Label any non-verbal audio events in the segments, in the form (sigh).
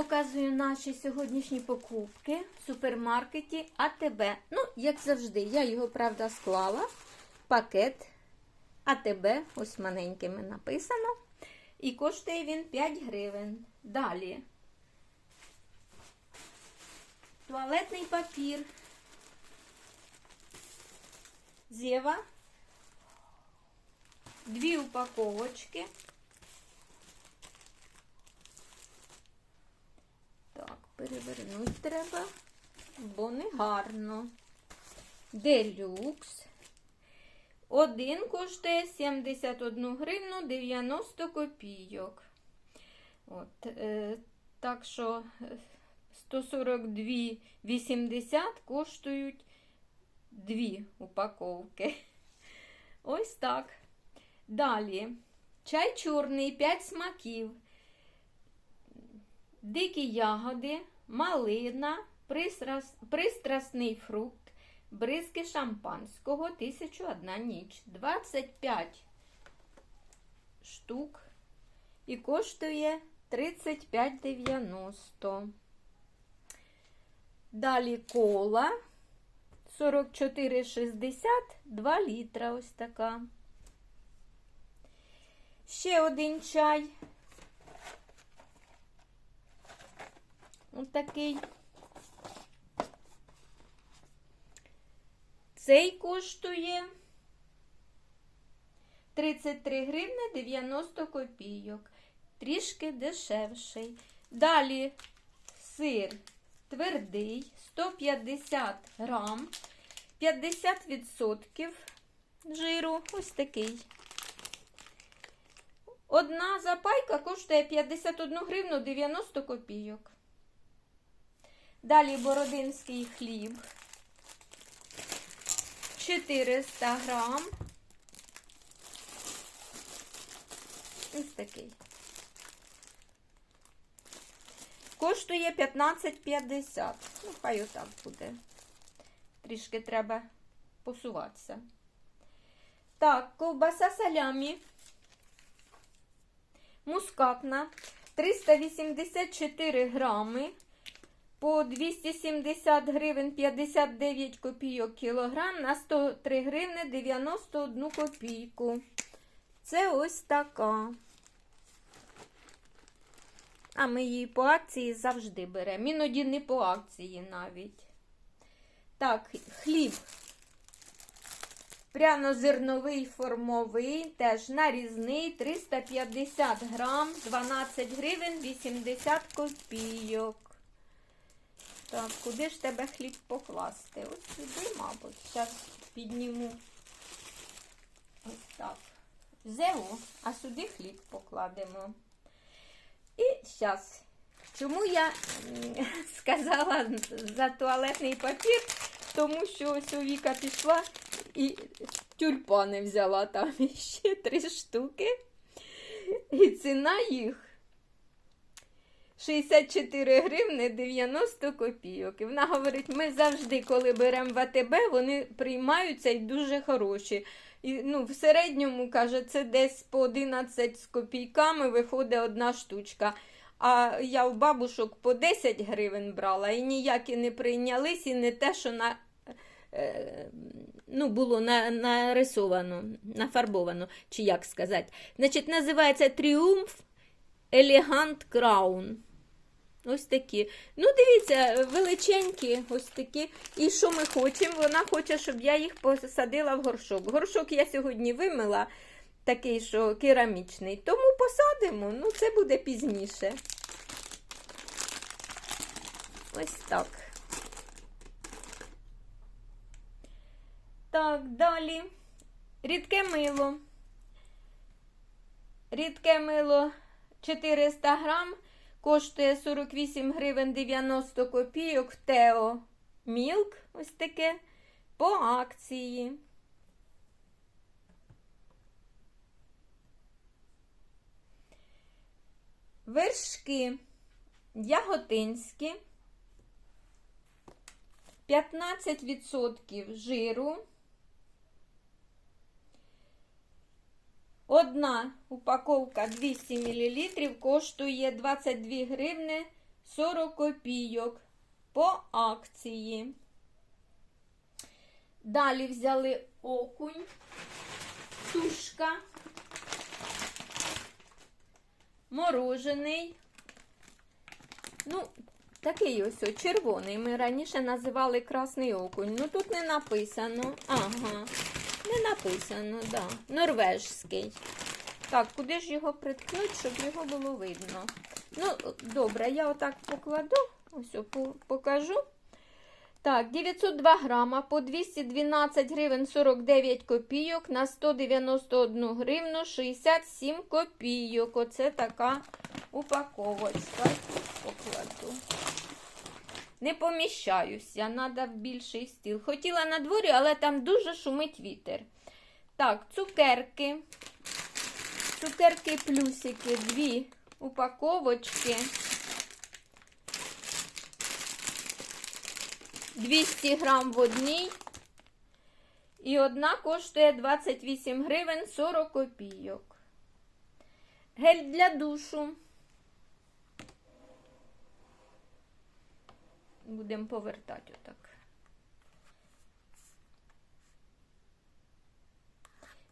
Показую наші сьогоднішні покупки в супермаркеті АТБ. Ну, як завжди, я його, правда, склала. Пакет АТБ, ось маленькими написано. І коштує він 5 гривень. Далі. Туалетний папір. Зєва. Дві упаковочки. Так, перевернути треба, бо не гарно. Делюкс. Один коштує 71 гривну 90 копійок. От, е, так що е, 142,80 коштують дві упаковки. Ось так. Далі. Чай чорний, 5 смаків. Дикі ягоди, малина, пристрас, пристрасний фрукт, бризки шампанського, 1001 ніч. 25 штук і коштує 35,90. Далі кола 44,60, 2 літра ось така. Ще один чай. Ось такий. Цей коштує 33 гривни 90 копійок. Трішки дешевший. Далі сир твердий 150 грам, 50% жиру. Ось такий. Одна запайка коштує 51 гривну 90 копійок. Далі бородинський хліб. 400 грам. Ось такий. Коштує 15,50. Ну, хай отак буде. Трішки треба посуватися. Так, ковбаса салямі. Мускатна. 384 грами. По 270 гривень 59 копійок кілограм на 103 гривни 91 копійку. Це ось така. А ми її по акції завжди беремо. Іноді не по акції навіть. Так, хліб. Пряно-зерновий формовий, теж нарізний, 350 грам, 12 гривень 80 копійок. Так, куди ж тебе хліб покласти? Ось сюди, мабуть. Зараз підніму. Ось так. ЗЕО, а сюди хліб покладемо. І зараз. Чому я (laughs) сказала за туалетний папір? Тому що ось у Віка пішла і тюльпани взяла там (laughs) ще три штуки. І ціна їх 64 гривни 90 копійок. І вона говорить, ми завжди, коли беремо в АТБ, вони приймаються і дуже хороші. І, ну, в середньому, каже, це десь по 11 з копійками виходить одна штучка. А я у бабушок по 10 гривень брала і ніякі не прийнялись, і не те, що на, е, ну, було на, нарисовано, нафарбовано, чи як сказати. Значить, називається Тріумф Елегант Краун. Ось такі. Ну, дивіться, величенькі, ось такі. І що ми хочемо? Вона хоче, щоб я їх посадила в горшок. Горшок я сьогодні вимила, такий, що керамічний. Тому посадимо, ну, це буде пізніше. Ось так. Так, далі. Рідке мило. Рідке мило 400 грам. Коштує 48 гривень 90 копійок Тео Мілк, ось таке, по акції. Вершки яготинські, 15% жиру. Одна упаковка 200 мл коштує 22 гривни 40 копійок по акції. Далі взяли окунь, тушка, морожений. Ну, такий ось червоний. Ми раніше називали красний окунь. Ну тут не написано. Ага, не написано, да. Норвежський. Так, куди ж його приткнуть, щоб його було видно? Ну, добре, я отак покладу, ось покажу. Так, 902 грама по 212 гривень 49 копійок на 191 гривну 67 копійок. Оце така упаковочка. Покладу. Не поміщаюся, треба в більший стіл. Хотіла на дворі, але там дуже шумить вітер. Так, цукерки. Цукерки плюсики, дві упаковочки. 200 грам в одній. І одна коштує 28 гривень 40 копійок. Гель для душу. Будемо повертати отак.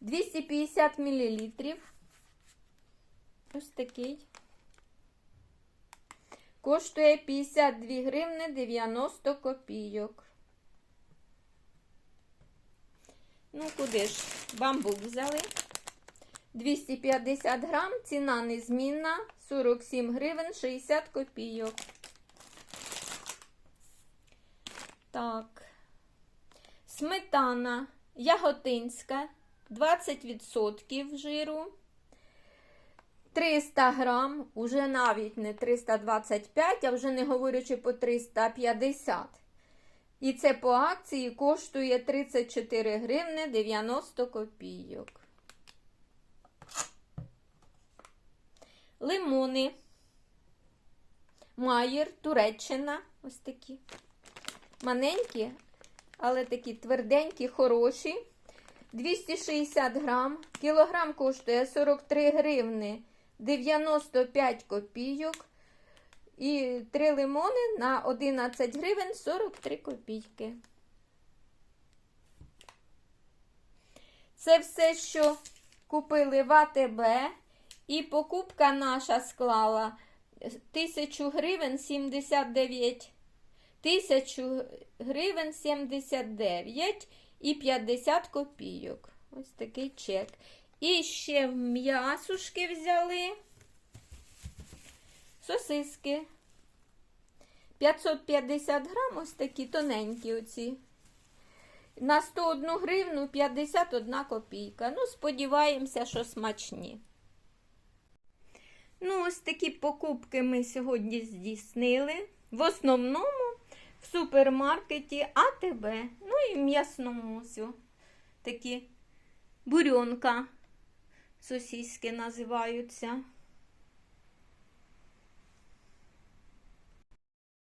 250 мілілітрів. Ось такий. Коштує 52 гривни 90 копійок. Ну, куди ж? Бамбук взяли. 250 грам, ціна незмінна, 47 гривень 60 копійок. Так. Сметана яготинська, 20% жиру. 300 грам, уже навіть не 325, а вже не говорячи по 350. І це по акції коштує 34 гривни 90 копійок. Лимони. Майер, Туреччина. Ось такі. Маленькі, але такі тверденькі, хороші. 260 грам. Кілограм коштує 43 гривни 95 копійок. І 3 лимони на 11 гривень 43 копійки. Це все, що купили в АТБ. І покупка наша склала 1000 гривень 79 1000 гривень 79 і 50 копійок. Ось такий чек. І ще м'ясушки взяли. Сосиски. 550 грам, ось такі тоненькі оці. На 101 гривну 51 копійка. Ну, сподіваємося, що смачні. Ну, ось такі покупки ми сьогодні здійснили. В основному в супермаркеті АТБ. Ну і в м'ясному такі бурьонка сосиски називаються.